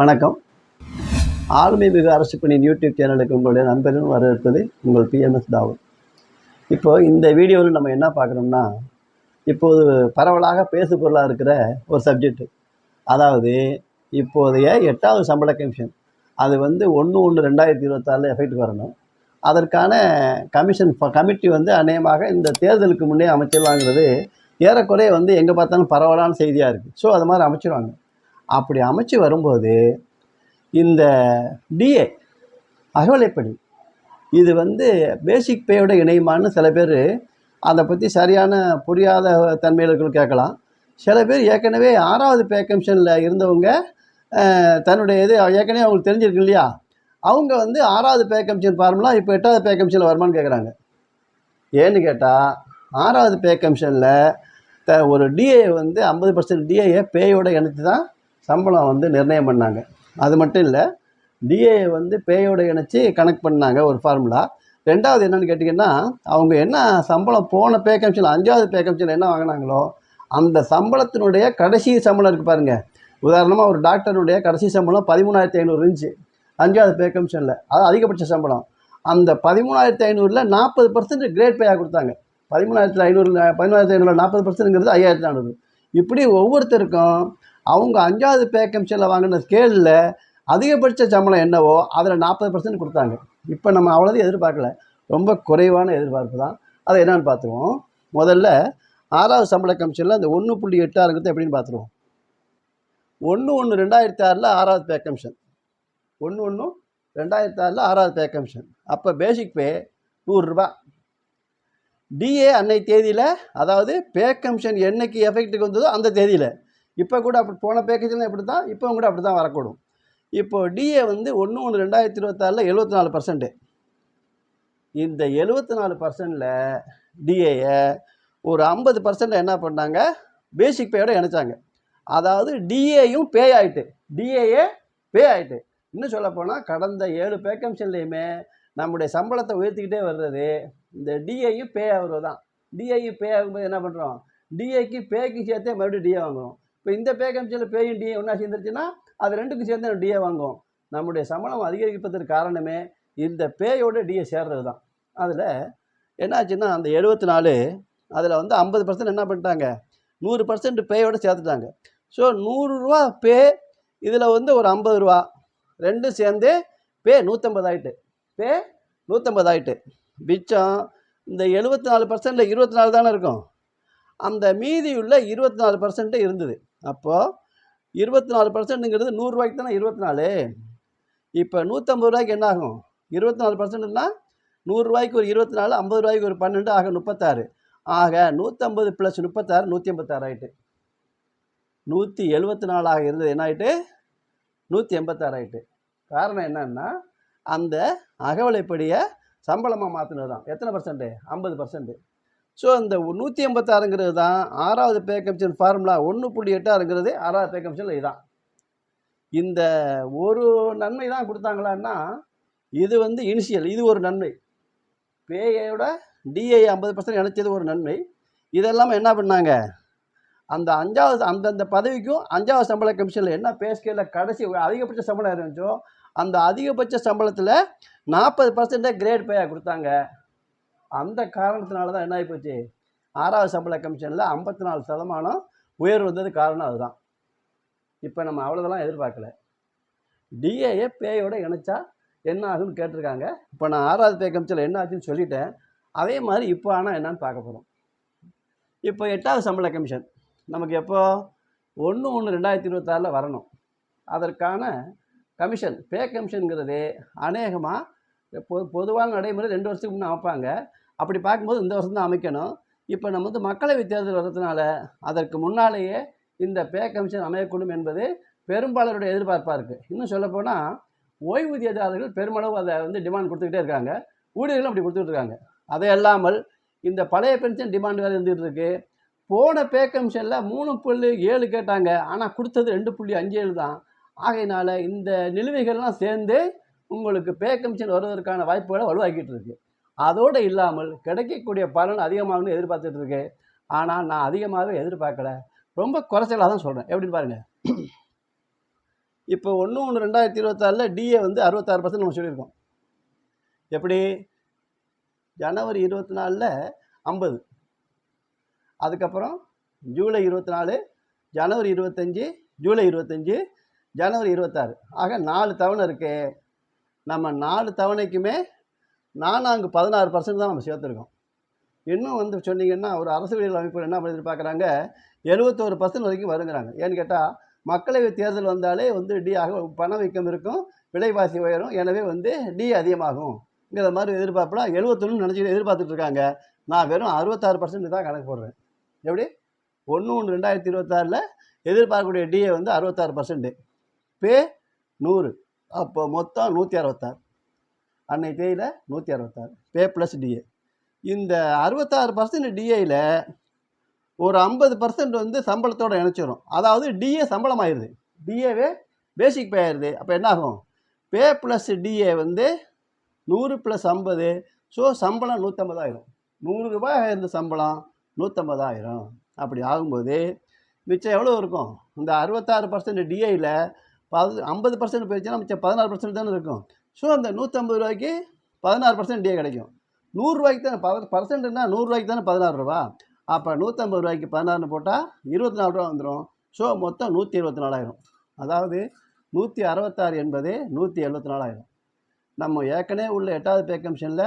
வணக்கம். ஆளுமை மிகு அரசு பணியின் யூடியூப் சேனலுக்கு உங்களுடைய நண்பர்கள் வரவேற்பது உங்கள் பிஎம்எஸ் தாவூர் இப்போது இந்த வீடியோவில் நம்ம என்ன பார்க்குறோம்னா இப்போது பரவலாக பேசு பொருளாக இருக்கிற ஒரு சப்ஜெக்ட் அதாவது இப்போதைய எட்டாவது சம்பள கமிஷன் அது வந்து ஒன்று ஒன்று ரெண்டாயிரத்தி இருபத்தாறில் எஃபெக்ட் வரணும். அதற்கான கமிஷன் கமிட்டி வந்து அநேகமாக இந்த தேர்தலுக்கு முன்னே அமைச்சிடலாங்கிறது ஏறக்குறைய வந்து எங்கே பார்த்தாலும் பரவலான செய்தியாக இருக்குது ஸோ அது மாதிரி அமைச்சிருவாங்க அப்படி அமைச்சு வரும்போது இந்த டிஏ அகவலைப்படி இது வந்து பேசிக் பேயோட இணையுமான்னு சில பேர் அதை பற்றி சரியான புரியாத தன்மையில் கேட்கலாம். சில பேர் ஏற்கனவே ஆறாவது பே கமிஷனில் இருந்தவங்க தன்னுடைய இது ஏற்கனவே அவங்களுக்கு தெரிஞ்சிருக்கு இல்லையா? அவங்க வந்து ஆறாவது பே கமிஷன் ஃபார்முலா இப்போ எட்டாவது பே கமிஷனில் வருமான்னு கேட்குறாங்க. ஏன்னு கேட்டால் ஆறாவது பே கமிஷனில் த ஒரு டிஏ வந்து ஐம்பது பர்சன்ட் டிஏயை பேயோட இணைத்து தான் சம்பளம் வந்து நிர்ணயம் பண்ணாங்க. அது மட்டும் இல்லை டிஏ வந்து பேயோட இணைச்சி கனெக்ட் பண்ணாங்க ஒரு ஃபார்முலா ரெண்டாவது என்னென்னு கேட்டிங்கன்னா அவங்க என்ன சம்பளம் போன பே கமிஷனில் அஞ்சாவது பே என்ன வாங்கினாங்களோ அந்த சம்பளத்தினுடைய கடைசி சம்பளம் இருக்குது பாருங்கள் உதாரணமாக ஒரு டாக்டருடைய கடைசி சம்பளம் பதிமூணாயிரத்தி ஐநூறு இருந்துச்சு. அஞ்சாவது பே கமிஷனில் அது அதிகபட்ச சம்பளம். அந்த பதிமூணாயிரத்தி ஐநூறில் நாற்பது பர்சன்ட் கிரேட் பேயாக கொடுத்தாங்க. பதிமூணாயிரத்தி ஐநூறு பதிமூணாயிரத்தி ஐநூறு நாற்பது பர்சன்ட்ங்கிறது ஐயாயிரத்தி நானூறு. இப்படி ஒவ்வொருத்தருக்கும் அவங்க அஞ்சாவது பேக்கம்சியில் வாங்கின ஸ்கேலில் அதிகபட்ச சம்பளம் என்னவோ அதில் நாற்பது பர்சன்ட் கொடுத்தாங்க. இப்போ நம்ம அவ்வளோதையும் எதிர்பார்க்கல. ரொம்ப குறைவான எதிர்பார்ப்பு தான். அதை என்னென்னு பார்த்துருவோம் முதல்ல ஆறாவது சம்பள கமிஷனில் அந்த ஒன்று புள்ளி எட்டாருங்கிறது எப்படின்னு பார்த்துருவோம். ஒன்று ஒன்று ரெண்டாயிரத்தி ஆறில் ஆறாவது பே கமிஷன் ஒன்று ஒன்று ரெண்டாயிரத்தி ஆறில் ஆறாவது பே கமிஷன் அப்போ பேசிக் பே நூறுரூபா டிஏ அன்னை தேதியில் அதாவது பே கமிஷன் என்னைக்கு எஃபெக்ட்டுக்கு வந்ததோ அந்த தேதியில். இப்போ கூட அப்படி போன பே கமிஷன் எப்படி தான் இப்போ கூட அப்படி தான் வரக்கூடும் இப்போது டிஏ வந்து ஒன்று ஒன்று ரெண்டாயிரத்தி இருபத்தாறில் எழுபத்தி நாலு பர்சன்ட்டு இந்த எழுபத்தி நாலு பர்சன்டில் டிஏயை ஒரு ஐம்பது பர்சன்ட் என்ன பண்ணாங்க? பேசிக் பேயோட இணைச்சாங்க. அதாவது டிஏயும் பே ஆகிட்டு டிஏஏ பே ஆகிட்டு இன்னும் சொல்லப்போனால் கடந்த ஏழு பே நம்முடைய சம்பளத்தை உயர்த்திக்கிட்டே வர்றது இந்த டிஏயும் பே ஆகுறது தான் டிஏயும் பே ஆகும்போது என்ன பண்ணுறோம் டிஏக்கு பேக்கு சேர்த்தே மறுபடியும் டிஏ வாங்குறோம். இப்போ இந்த பே கமிஷனில் பேயும் டிஏ ஒன்றா சேர்ந்துருச்சுன்னா அது ரெண்டுக்கும் சேர்ந்து டிஏ வாங்குவோம். நம்முடைய சம்பளம் அதிகரிப்பதற்கு காரணமே இந்த பேயோட டிஏ சேர்றது தான் அதில் என்னாச்சுன்னா அந்த எழுபத்தி நாலு அதில் வந்து ஐம்பது பர்சன்ட் என்ன பண்ணிட்டாங்க? நூறு பர்சன்ட் பேயோட சேர்த்துட்டாங்க. ஸோ நூறுரூவா பே இதில் வந்து ஒரு ஐம்பது ரூபா ரெண்டும் சேர்ந்து பே நூற்றம்பது ஆயிட்டு பே நூற்றம்பது ஆயிட்டு மிச்சம் இந்த எழுபத்தி நாலு பர்சன்ட்டில் இருபத்தி நாலு தானே இருக்கும்? அந்த மீதியுள்ள இருபத்தி நாலு பர்சன்ட்டு இருந்தது. அப்போது இருபத்தி நாலு பர்சன்ட்டுங்கிறது நூறுரூவாய்க்கு தானே இருபத்தி நாலு இப்போ நூற்றம்பது ரூபாய்க்கு என்ன ஆகும் இருபத்தி நாலு பர்சன்ட்னா நூறுரூவாய்க்கு ஒரு இருபத்தி நாலு ஐம்பது ரூபாய்க்கு ஒரு பன்னெண்டு ஆக முப்பத்தாறு. ஆக நூற்றம்பது ப்ளஸ் முப்பத்தாறு நூற்றி ஐம்பத்தாறு ஆயிட்டு நூற்றி எழுபத்தி நாலாக இருந்தது என்ன ஆகிட்டு நூற்றி எண்பத்தாறு ஆயிட்டு காரணம் என்னன்னா அந்த அகவலைப்படியை சம்பளமாக மாற்றினது தான் எத்தனை பர்சன்ட்டு ஐம்பது பர்சன்ட்டு ஸோ அந்த நூற்றி எண்பத்தாறுங்கிறது தான் ஆறாவது பே கமிஷன் ஃபார்முலா ஒன்று புள்ளி எட்டாறுங்கிறது ஆறாவது பே கமிஷனில் இதுதான் இந்த ஒரு நன்மை தான் கொடுத்தாங்களான்னா இது வந்து இனிஷியல் இது ஒரு நன்மை. பேயோட டிஏ ஐம்பது பர்சன்ட் இணைச்சது ஒரு நன்மை. இதெல்லாம் என்ன பண்ணாங்க? அந்த அஞ்சாவது அந்தந்த பதவிக்கும் அஞ்சாவது சம்பள கமிஷனில் என்ன பே கடைசி அதிகபட்ச சம்பளம் இருந்துச்சோ அந்த அதிகபட்ச சம்பளத்தில் நாற்பது பர்சன்டே கிரேட் பேயாக கொடுத்தாங்க. அந்த காரணத்தினால தான் என்ன ஆகிப்போச்சு ஆறாவது சம்பள கமிஷனில் ஐம்பத்தி நாலு சதமானம் உயர்வு வந்தது காரணம் அதுதான். இப்போ நம்ம அவ்வளோதெல்லாம் எதிர்பார்க்கல. டிஏஏ பேயோட இணைச்சா என்ன ஆகுன்னு கேட்டிருக்காங்க. இப்போ நான் ஆறாவது பே கமிஷனில் என்ன ஆச்சுன்னு சொல்லிட்டேன். அதே மாதிரி இப்போ ஆனால் என்னன்னு பார்க்க போகிறோம் இப்போ எட்டாவது சம்பள கமிஷன் நமக்கு எப்போ? ஒன்று ஒன்று ரெண்டாயிரத்தி இருபத்தாறில் வரணும். அதற்கான கமிஷன் பே கமிஷனுங்கிறது அநேகமாக பொ பொதுவான நடைமுறை ரெண்டு வருஷத்துக்கு முன்னே அமைப்பாங்க. அப்படி பார்க்கும்போது இந்த வருஷம் தான் அமைக்கணும். இப்போ நம்ம வந்து மக்களவை தேர்தல் வர்றதுனால அதற்கு முன்னாலேயே இந்த பே கமிஷன் அமையக்கூடும் என்பது பெரும்பாலருடைய எதிர்பார்ப்பாக இருக்குது இன்னும் சொல்லப்போனால் ஓய்வூதியதாரர்கள் பெருமளவு அதை வந்து டிமாண்ட் கொடுத்துக்கிட்டே இருக்காங்க. ஊழியர்களும் அப்படி கொடுத்துட்டு இருக்காங்க. அதை அல்லாமல் இந்த பழைய பென்ஷன் டிமாண்ட் வேறு இருந்துகிட்டு இருக்கு. போன பே கமிஷனில் மூணு புள்ளி ஏழு கேட்டாங்க. ஆனால் கொடுத்தது ரெண்டு புள்ளி அஞ்சு ஏழு தான். ஆகையினால இந்த நிலுவைகள்லாம் சேர்ந்து உங்களுக்கு பே கமிஷன் வருவதற்கான வாய்ப்புகளை வலுவாக்கிட்டு இருக்குது அதோடு இல்லாமல் கிடைக்கக்கூடிய பலன் அதிகமாகும்னு எதிர்பார்த்துட்டு இருக்கு ஆனால் நான் அதிகமாகவே எதிர்பார்க்கல. ரொம்ப குறைச்சலாக தான் சொல்கிறேன் எப்படின்னு பாருங்கள் இப்போ ஒன்று ஒன்று ரெண்டாயிரத்தி இருபத்தாறில் டிஏ வந்து அறுபத்தாறு பர்சன்ட் நம்ம சொல்லியிருக்கோம். எப்படி? ஜனவரி இருபத்தி நாலில் ஐம்பது. அதுக்கப்புறம் ஜூலை இருபத்தி நாலு ஜனவரி இருபத்தஞ்சி ஜூலை இருபத்தஞ்சி ஜனவரி இருபத்தாறு. ஆக நாலு தவணை இருக்குது நம்ம நாலு தவணைக்குமே நானும் அங்கே பதினாறு பர்சன்ட் தான் நம்ம சேர்த்துருக்கோம். இன்னும் வந்து சொன்னீங்கன்னா ஒரு அரசியல் அமைப்பு என்ன பண்ணி பார்க்குறாங்க எழுபத்தோரு பர்சன்ட் வரைக்கும் வருங்கிறாங்க. ஏன்னு கேட்டால் மக்களவை தேர்தல் வந்தாலே வந்து டி ஆக பணவீக்கம் இருக்கும் விலைவாசி உயரும் எனவே வந்து டி அதிகமாகும்ங்கிற மாதிரி எதிர்பார்ப்புல எழுபத்தொன்னு நினச்சிட்டு எதிர்பார்த்துட்டு இருக்காங்க. நான் வெறும் அறுபத்தாறு பர்சன்ட் தான் கணக்கு போடுறேன். எப்படி? ஒன்று ஒன்று ரெண்டாயிரத்தி இருபத்தாறில் எதிர்பார்க்கக்கூடிய டிஏ வந்து அறுபத்தாறு பர்சன்ட்டு பே நூறு. அப்போ மொத்தம் நூற்றி அறுபத்தாறு அன்னை தேதியில் நூற்றி அறுபத்தாறு. பே ப்ளஸ் டிஏ இந்த அறுபத்தாறு பர்சன்ட் டிஏயில் ஒரு ஐம்பது பர்சன்ட் வந்து சம்பளத்தோடு இணைச்சிரும். அதாவது டிஏ சம்பளம் ஆயிடுது டிஏவே பேசிக் பே ஆயிடுது அப்போ என்ன ஆகும் பே ப்ளஸ் டிஏ வந்து நூறு ப்ளஸ் ஐம்பது. ஸோ சம்பளம் நூற்றம்பதாயிரம் நூறு ரூபாய் இருந்த சம்பளம் நூற்றம்பதாயிரம் அப்படி ஆகும்போது மிச்சம் எவ்வளோ இருக்கும்? இந்த அறுபத்தாறு பர்சன்ட் டிஐயில் பது ஐம்பது பர்சன்ட் போயிடுச்சுன்னா மிச்சம் பதினாறு பர்சன்ட் தானே இருக்கும். ஸோ அந்த நூற்றம்பது ரூபாய்க்கு பதினாறு பர்சன்ட் டிஏ கிடைக்கும். நூறுரூவாய்க்கு தானே பத பர்சன்ட்னா நூறுரூவாய்க்கு தானே பதினாறு ரூபா? அப்போ நூற்றம்பது ரூபாய்க்கு பதினாறுனு போட்டால் இருபத்தி நாலு ரூபா வந்துடும் ஸோ மொத்தம் நூற்றி இருபத்தி நாலாயிரம் அதாவது நூற்றி அறுபத்தாறு என்பது நூற்றி எழுபத்தி நாலாயிரம் நம்ம ஏற்கனவே உள்ள எட்டாவது பே கமிஷனில்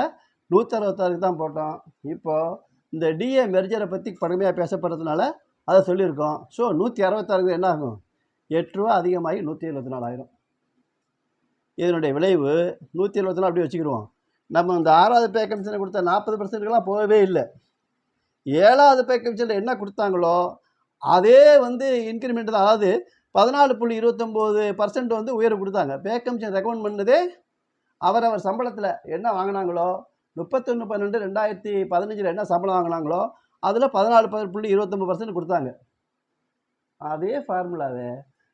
நூற்றி அறுபத்தாறுக்கு தான் போட்டோம். இப்போது இந்த டிஏ மெர்ஜரை பற்றி கடுமையாக பேசப்படுறதுனால அதை சொல்லியிருக்கோம். ஸோ நூற்றி அறுபத்தாறுக்கு என்ன ஆகும்? எட்டு ரூபா அதிகமாகி நூற்றி எழுபத்தி நாலாயிரம் இதனுடைய விளைவு நூற்றி எழுபத்தி அப்படியே வச்சுக்கிடுவோம் நம்ம இந்த ஆறாவது பே கமிஷனை கொடுத்த நாற்பது பர்சன்ட்டுக்கெல்லாம் போகவே இல்லை. ஏழாவது பே கமிஷனில் என்ன கொடுத்தாங்களோ அதே வந்து இன்க்ரிமெண்ட் தான். அதாவது பதினாலு புள்ளி இருபத்தொம்போது பர்சன்ட் வந்து உயர்வு கொடுத்தாங்க. பே கமிஷன் ரெக்கமெண்ட் பண்ணதே அவர் சம்பளத்தில் என்ன வாங்கினாங்களோ முப்பத்தொன்று பன்னெண்டு ரெண்டாயிரத்தி பதினஞ்சில் என்ன சம்பளம் வாங்கினாங்களோ அதில் பதினாலு பதி புள்ளி இருபத்தொம்பது பர்சன்ட் கொடுத்தாங்க. அதே ஃபார்முலாவை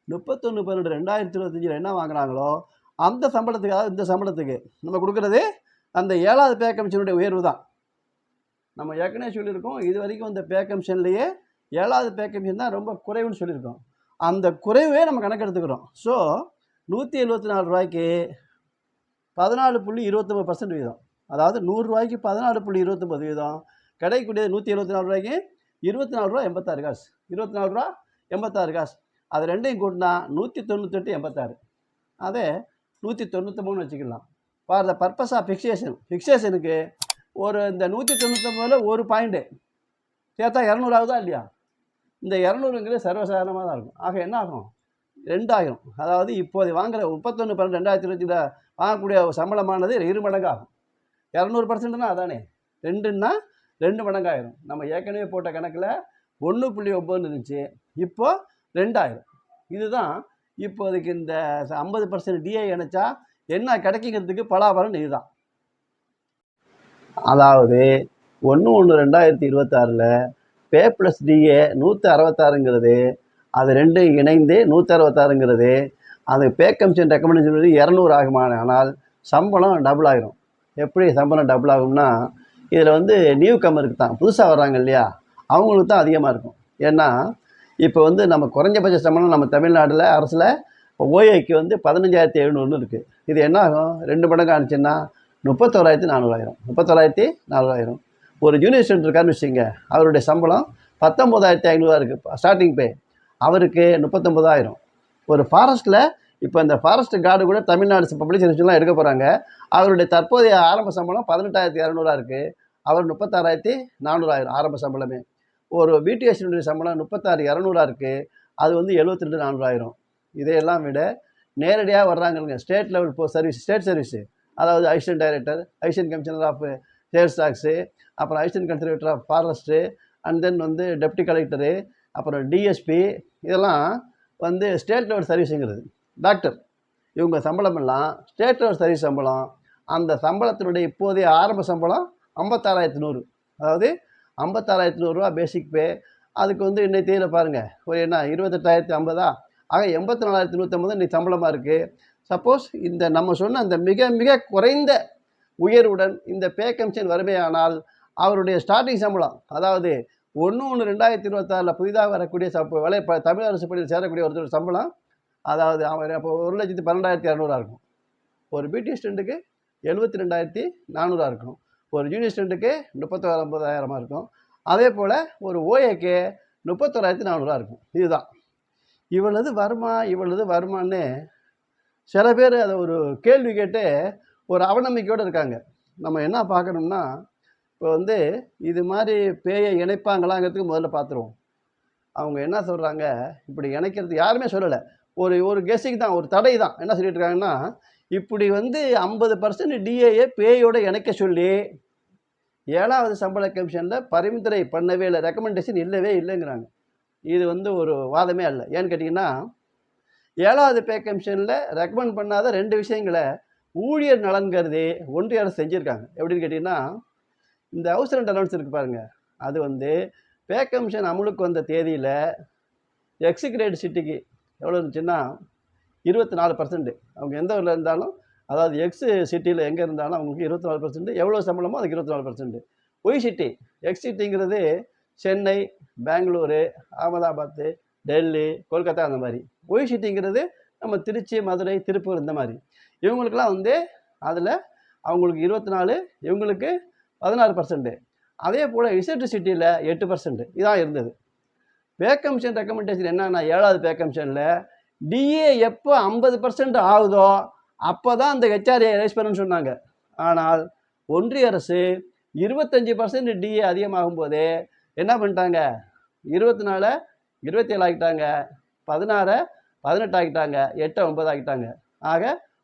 முப்பத்தொன்று பன்னெண்டு ரெண்டாயிரத்தி இருபத்தஞ்சில் என்ன வாங்கினாங்களோ அந்த சம்பளத்துக்கு அதாவது இந்த சம்பளத்துக்கு நம்ம கொடுக்குறது அந்த ஏழாவது பே கமிஷனுடைய உயர்வு தான். நம்ம ஏற்கனவே சொல்லியிருக்கோம் இது வரைக்கும் அந்த பே கமிஷன்லேயே ஏழாவது பே கமிஷன் தான் ரொம்ப குறைவுன்னு சொல்லியிருக்கோம். அந்த குறைவே நம்ம கணக்கெடுத்துக்கிறோம். ஸோ நூற்றி எழுபத்தி நாலு ரூபாய்க்கு பதினாலு புள்ளி இருபத்தொம்பது பர்சன்ட் வீதம். அதாவது நூறுரூவாய்க்கு பதினாலு புள்ளி இருபத்தொம்பது வீதம். கிடைக்கக்கூடியது நூற்றி எழுபத்தி நாலு ரூபாய்க்கு இருபத்தி நாலு ரூபா எண்பத்தாறு காசு. இருபத்தி நாலு ரூபா எண்பத்தாறு காசு. அது ரெண்டையும் கூட்டினா நூற்றி தொண்ணூத்தெட்டு எண்பத்தாறு. அதே நூற்றி தொண்ணூற்றி மூணு வச்சுக்கலாம் for the purpose of fixation ஃபிக்ஸேஷனுக்கு ஒரு இந்த நூற்றி தொண்ணூத்தொம்பதில் ஒரு பாயிண்ட்டு சேர்த்தா இரநூறு இல்லையா? இந்த இரநூறுங்கிறது சர்வசாதாரணமாக தான் இருக்கும். ஆக என்ன ஆகும்? ரெண்டாயிரம். அதாவது இப்போது வாங்குற முப்பத்தொன்று பன்னெண்டு ரெண்டாயிரத்தி இருபத்தியில் வாங்கக்கூடிய சம்பளமானது இரு மடங்காகும். இரநூறு பர்சன்ட்னா அதானே? ரெண்டுன்னா ரெண்டு மடங்காயிரும். நம்ம ஏற்கனவே போட்ட கணக்கில் ஒன்று புள்ளி ஒம்பதுன்னு இருந்துச்சு. இப்போ ரெண்டாயிரம். இதுதான் இப்போதைக்கு இந்த ஐம்பது பர்சன்ட் டிஏ இணைச்சா என்ன கிடைக்குங்கிறதுக்கு பலாபலம் இதுதான். அதாவது ஒன்று ஒன்று ரெண்டாயிரத்தி இருபத்தாறில் பே ப்ளஸ் டிஏ நூற்றி அறுபத்தாறுங்கிறது அது ரெண்டும் இணைந்து நூற்றி அறுபத்தாறுங்கிறது அது பே கமிஷன் ரெக்கமெண்டேஷன் இரநூறு ஆகுமான ஆனால் சம்பளம் டபுள் ஆகிரும் எப்படி சம்பளம் டபுள் ஆகும்னா இதில் வந்து நியூ கமருக்கு தான். புதுசாக வர்றாங்க இல்லையா? அவங்களுக்கு தான் அதிகமாக இருக்கும். ஏன்னா இப்போ வந்து நம்ம குறைஞ்சபட்ச சம்பளம் நம்ம தமிழ்நாட்டில் அரசில் ஓஏக்கு வந்து பதினஞ்சாயிரத்தி எழுநூறுன்னு இருக்குது இது என்ன ஆகும்? ரெண்டு மடங்கு ஆனிச்சுன்னா முப்பத்தோராயிரத்தி நானூறாயிரம். முப்பத்தோராயிரத்தி நானூறாயிரம். ஒரு ஜூனியர் ஸ்டூடெண்ட் இருக்காருன்னு வச்சுங்க அவருடைய சம்பளம் பத்தொம்போதாயிரத்தி ஐநூறுவா இருக்குது ஸ்டார்டிங் பே அவருக்கு முப்பத்தொம்போதாயிரம் ஒரு ஃபாரஸ்ட்டில் இப்போ இந்த ஃபாரஸ்ட் கார்டு கூட தமிழ்நாடு பப்ளிக் சர்வீஸ்லாம் எடுக்க போகிறாங்க அவருடைய தற்போதைய ஆரம்ப சம்பளம் பதினெட்டாயிரத்தி இரநூறுவா இருக்குது அவர் முப்பத்தாறாயிரத்தி நானூறாயிரம் ஆரம்ப சம்பளமே. ஒரு பிடிஎஸ்னுடைய சம்பளம் முப்பத்தாறு இரநூறுவா இருக்குது அது வந்து எழுபத்தி ரெண்டு நானூறாயிரம். இதையெல்லாம் விட நேரடியாக வர்றாங்கங்க. ஸ்டேட் லெவல் போ சர்வீஸ் ஸ்டேட் சர்வீஸு. அதாவது assistant director assistant commissioner of sales tax அப்புறம் assistant conservator of forest and then வந்து டெப்டி கலெக்டரு அப்புறம் டிஎஸ்பி இதெல்லாம் வந்து ஸ்டேட் லெவல் சர்வீஸுங்கிறது. டாக்டர் இவங்க சம்பளம் எல்லாம் ஸ்டேட் லெவல் சர்வீஸ் சம்பளம். அந்த சம்பளத்தினுடைய இப்போதைய ஆரம்ப சம்பளம் ஐம்பத்தாறாயிரத்து நூறு. அதாவது ஐம்பத்தாறாயிரத்தி நூறுரூவா பேசிக் பே அதுக்கு வந்து இன்னைக்கு தேதியில் பாருங்கள் ஒரு என்ன இருபத்தெட்டாயிரத்தி ஐம்பதா? ஆக எண்பத்தி நாலாயிரத்தி நூற்றம்பது இன்னைக்கு சம்பளமாக இருக்குது சப்போஸ் இந்த நம்ம சொன்ன அந்த மிக மிக குறைந்த உயர்வுடன் இந்த பே கமிஷன் வருமையானால் அவருடைய ஸ்டார்டிங் சம்பளம் அதாவது ஒன்று ஒன்று ரெண்டாயிரத்தி இருபத்தாறில் புதிதாக வரக்கூடிய சப்ப வேலை ப தமிழ் அரசு பணியில் சேரக்கூடிய ஒருத்தர் சம்பளம் அதாவது அவர் அப்போ ஒரு லட்சத்தி பன்னெண்டாயிரத்தி இரநூறுவா இருக்கும். ஒரு பிடி ஸ்டெண்டுக்கு எழுபத்தி ரெண்டாயிரத்தி நானூறுவா இருக்கும். ஒரு ஜூனியர் ஸ்டூடெண்ட்டுக்கு முப்பத்தோரு ஐம்பதாயிரமா இருக்கும். அதே போல் ஒரு ஓஏக்கு முப்பத்தோராயிரத்தி நானூறுவா இருக்கும். இதுதான். இவ்வளவு வருமா இவ்வளவு வருமானு சில பேர் அதை ஒரு கேள்வி கேட்டு ஒரு அவநம்பிக்கையோடு இருக்காங்க. நம்ம என்ன பார்க்கணும்னா இப்போ வந்து இது மாதிரி பேயை இணைப்பாங்களாங்கிறதுக்கு முதல்ல பார்த்துருவோம். அவங்க என்ன சொல்கிறாங்க இப்படி இணைக்கிறது யாருமே சொல்லலை. ஒரு ஒரு கெஸ்ஸிங் தான் ஒரு தடை தான். என்ன சொல்லிட்டு இருக்காங்கன்னா இப்படி வந்து ஐம்பது பர்சன்ட் டிஏஏ பேயோட இணைக்க சொல்லி ஏழாவது சம்பள கமிஷனில் பரிந்துரை பண்ணவே இல்லை ரெக்கமெண்டேஷன் இல்லவே இல்லைங்கிறாங்க. இது வந்து ஒரு வாதமே அல்ல. ஏன்னு கேட்டிங்கன்னா ஏழாவது பே கமிஷனில் ரெக்கமெண்ட் பண்ணாத ரெண்டு விஷயங்களை ஊழியர் நலன் கருதி ஒன்றிய அரசு செஞ்சுருக்காங்க. எப்படின்னு கேட்டிங்கன்னா இந்த ஹவுஸ் ரெண்ட் அலவன்ஸ் இருக்குது பாருங்கள் அது வந்து பே கமிஷன் அமலுக்கு வந்த தேதியில் எக்ஸிக்ரேட் சிட்டிக்கு எவ்வளோ இருந்துச்சுன்னா இருபத்தி நாலு பர்சன்ட் அவங்க எந்த ஊரில் இருந்தாலும் அதாவது எக்ஸ் சிட்டியில் எங்கே இருந்தாலும் அவங்களுக்கு இருபத்தி நாலு பர்சன்ட் எவ்வளோ சம்பளமோ அதுக்கு இருபத்தி நாலு பர்சன்ட் ஒய் சிட்டி எக்ஸ் சிட்டிங்கிறது சென்னை பெங்களூரு அகமதாபாத்து டெல்லி கொல்கத்தா அந்த மாதிரி. ஒய் சிட்டிங்கிறது நம்ம திருச்சி மதுரை திருப்பூர் இந்த மாதிரி. இவங்களுக்கெல்லாம் வந்து அதில் அவங்களுக்கு இருபத்தி நாலு இவங்களுக்கு பதினாறு பர்சன்ட்டு அதே போல் இசட் சிட்டியில் எட்டு பர்சன்ட் இதான் இருந்தது. வேக்கம்ஷன் ரெக்கமெண்டேஷன் என்னன்னா ஏழாவது வேக்கம்ஷனில் டிஏ எப்போ ஐம்பது பர்சன்ட் ஆகுதோ அப்போ தான் அந்த ஹெச்ஆர்ஏ ரைஸ் பண்ணுன்னு சொன்னாங்க. ஆனால் ஒன்றிய அரசு இருபத்தஞ்சி பர்சன்ட் டிஏ அதிகமாகும் போதே என்ன பண்ணிட்டாங்க? இருபத்தி நாலு இருபத்தி ஏழு ஆகிட்டாங்க. பதினாறை பதினெட்டு ஆகிட்டாங்க. எட்டு ஒன்பது ஆகிட்டாங்க. ஆக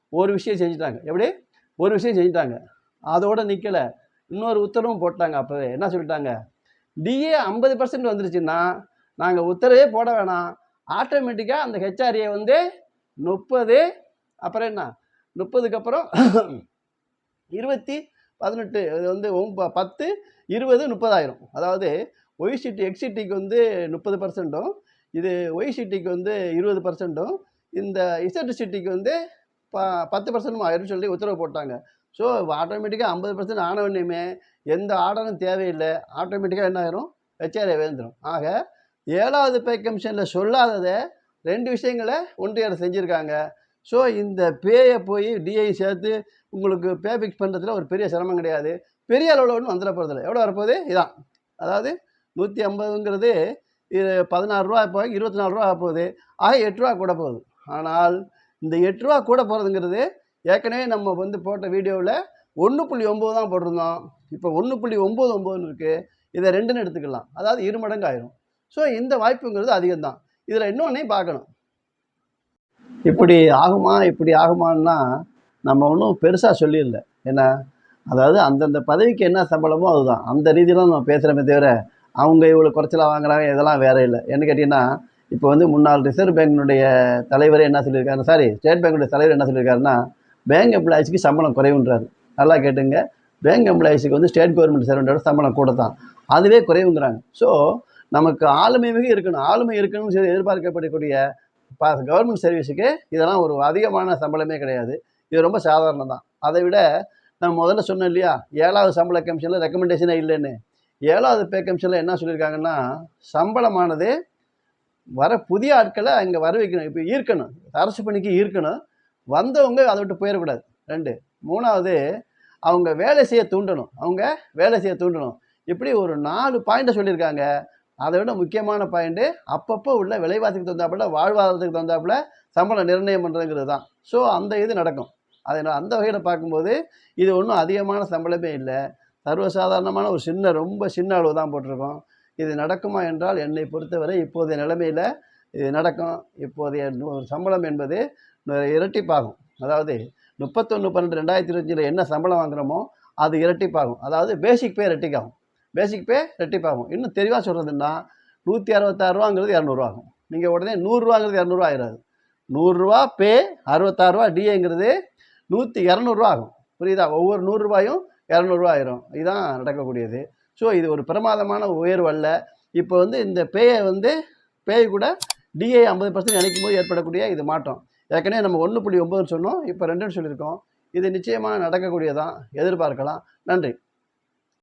ஒரு விஷயம் செஞ்சுட்டாங்க. எப்படி? ஒரு விஷயம் செஞ்சுட்டாங்க. அதோடு நிற்கலை இன்னொரு உத்தரவும் போட்டாங்க அப்போவே. என்ன சொல்லிட்டாங்க? டிஏ ஐம்பது பர்சன்ட் வந்துருச்சுன்னா நாங்கள் உத்தரவே போட வேணாம். ஆட்டோமேட்டிக்காக அந்த ஹெச்ஆர்ஏ வந்து முப்பது அப்புறம் என்ன? முப்பதுக்கு அப்புறம் இருபத்தி பதினெட்டு இது வந்து ஒம்ப பத்து இருபது முப்பதாயிரம். அதாவது ஒய் சிட்டி வந்து முப்பது பர்சன்ட்டும் இது ஒய் சிட்டிக்கு வந்து இருபது பர்சன்ட்டும் இந்த இசட் சிட்டிக்கு வந்து ப பத்து பர்சன்டும் ஆயிரம் சொல்லி உத்தரவு போட்டாங்க. ஸோ ஆட்டோமேட்டிக்காக ஐம்பது பர்சன்ட் ஆனவனையுமே எந்த ஆர்டரும் தேவையில்லை. ஆட்டோமேட்டிக்காக என்ன ஆயிரும்? ஹெச்ஆர்ஏ வேந்துடும் ஆக ஏழாவது பே கமிஷனில் சொல்லாததை ரெண்டு விஷயங்களை ஒன்றிய அரசு செஞ்சுருக்காங்க. ஸோ இந்த பேயை போய் டிஐ சேர்த்து உங்களுக்கு பே ஃபிக்ஸ் பண்ணுறதுல ஒரு பெரிய சிரமம் கிடையாது. பெரிய அளவில் ஒன்றும் வந்துட போகிறதில்ல எவ்வளோ வரப்போகுது? இதான். அதாவது நூற்றி ஐம்பதுங்கிறது இது பதினாறு ரூபா இப்போ இருபத்தி நாலு ரூபா போகுது ஆக எட்டு ரூபா கூட போகுது. ஆனால் இந்த எட்டு ரூபா கூட போகிறதுங்கிறது ஏற்கனவே நம்ம வந்து போட்ட வீடியோவில் ஒன்று புள்ளி ஒம்பது தான் போட்டிருந்தோம். இப்போ ஒன்று புள்ளி ஒம்பது ஒம்பதுன்னு இருக்குது இதை ரெண்டுன்னு எடுத்துக்கலாம். அதாவது இரு மடங்கு ஆயிரும் ஸோ இந்த வாய்ப்புங்கிறது அதிகம்தான். இதில் இன்னொன்றையும் பார்க்கணும். இப்படி ஆகுமா இப்படி ஆகுமான்னா நம்ம ஒன்றும் பெருசாக சொல்லிடல. ஏன்னா அதாவது அந்தந்த பதவிக்கு என்ன சம்பளமோ அதுதான். அந்த ரீதியெலாம் நம்ம பேசுகிறோமே தவிர அவங்க இவ்வளோ குறைச்சலாக வாங்குறாங்க இதெல்லாம் வேற இல்லை. என்ன கேட்டிங்கன்னா இப்போ வந்து முன்னாள் ரிசர்வ் பேங்கினுடைய தலைவர் என்ன சொல்லியிருக்காரு? சாரி ஸ்டேட் பேங்குடைய தலைவர் என்ன சொல்லியிருக்காருன்னா பேங்க் எம்ப்ளாயிஸ்க்கு சம்பளம் குறைவுன்றாரு. நல்லா கேட்டுங்க. பேங்க் எம்ப்ளாயிஸுக்கு வந்து ஸ்டேட் கவர்மெண்ட் சர்வெண்ட்டோட சம்பளம் கூட தான் அதுவே குறைவுங்கிறாங்க. ஸோ நமக்கு ஆளுமை மிக இருக்கணும். ஆளுமை இருக்கணும்னு சொல்லி எதிர்பார்க்கப்படக்கூடிய பா கவர்மெண்ட் சர்வீஸுக்கு இதெல்லாம் ஒரு அதிகமான சம்பளமே கிடையாது. இது ரொம்ப சாதாரணம் தான். அதை விட நான் முதல்ல சொன்னேன் இல்லையா? ஏழாவது சம்பள கமிஷனில் ரெக்கமெண்டேஷனே இல்லைன்னு. ஏழாவது பே கமிஷனில் என்ன சொல்லியிருக்காங்கன்னா சம்பளமானது வர புதிய ஆட்களை அங்கே வர வைக்கணும். இப்போ ஈர்க்கணும். அரசு பணிக்கு ஈர்க்கணும். வந்தவங்க அதை விட்டு போயிடக்கூடாது. ரெண்டு. மூணாவது அவங்க வேலை செய்ய தூண்டணும். அவங்க வேலை செய்ய தூண்டணும். இப்படி ஒரு நாலு பாயிண்ட்டை சொல்லியிருக்காங்க. அதை விட முக்கியமான பாயிண்ட்டு அப்பப்போ உள்ள விலைவாசிக்கு தகுந்தாப்புல வாழ்வாதாரத்துக்கு தகுந்தாப்புல சம்பளம் நிர்ணயம் பண்ணுறதுங்கிறது தான். ஸோ அந்த இது நடக்கும். அதை அந்த வகையில் பார்க்கும்போது இது ஒன்றும் அதிகமான சம்பளமே இல்லை. சர்வசாதாரணமான ஒரு சின்ன ரொம்ப சின்ன அளவு தான் போட்டிருக்கோம். இது நடக்குமா என்றால் என்னை பொறுத்தவரை இப்போதைய நிலைமையில் இது நடக்கும். இப்போதைய சம்பளம் என்பது இரட்டிப்பாகும். அதாவது முப்பத்தொன்று பன்னெண்டு ரெண்டாயிரத்தி இருபத்தஞ்சில் என்ன சம்பளம் வாங்குகிறோமோ அது இரட்டிப்பாகும். அதாவது பேசிக் பே இரட்டிக்காகும். பேசிக் பே ரெட்டிப்பாகும் இன்னும் தெளிவாக சொல்கிறதுன்னா நூற்றி அறுபத்தாறுவாங்கிறது இரநூறுவா ஆகும். நீங்கள் உடனே நூறுரூவாங்கிறது இரநூறுவா ஆயிடாது நூறுரூவா பே அறுபத்தாறுரூவா டிஏங்கிறது நூற்றி இரநூறுவா ஆகும். புரியுதா? ஒவ்வொரு நூறுரூவாயும் இரநூறுவா ஆயிரும். இதுதான் நடக்கக்கூடியது. ஸோ இது ஒரு பிரமாதமான உயர்வு அல்ல. இப்போ வந்து இந்த பேயை வந்து பேய் கூட டிஏ ஐம்பது பர்சன்ட் நினைக்கும் போது ஏற்படக்கூடிய இது மாற்றம். ஏற்கனவே நம்ம ஒன்று புள்ளி ஒம்பதுன்னு சொன்னோம். இப்போ ரெண்டுன்னு சொல்லியிருக்கோம். இது நிச்சயமாக நடக்கக்கூடியதான். எதிர்பார்க்கலாம். நன்றி.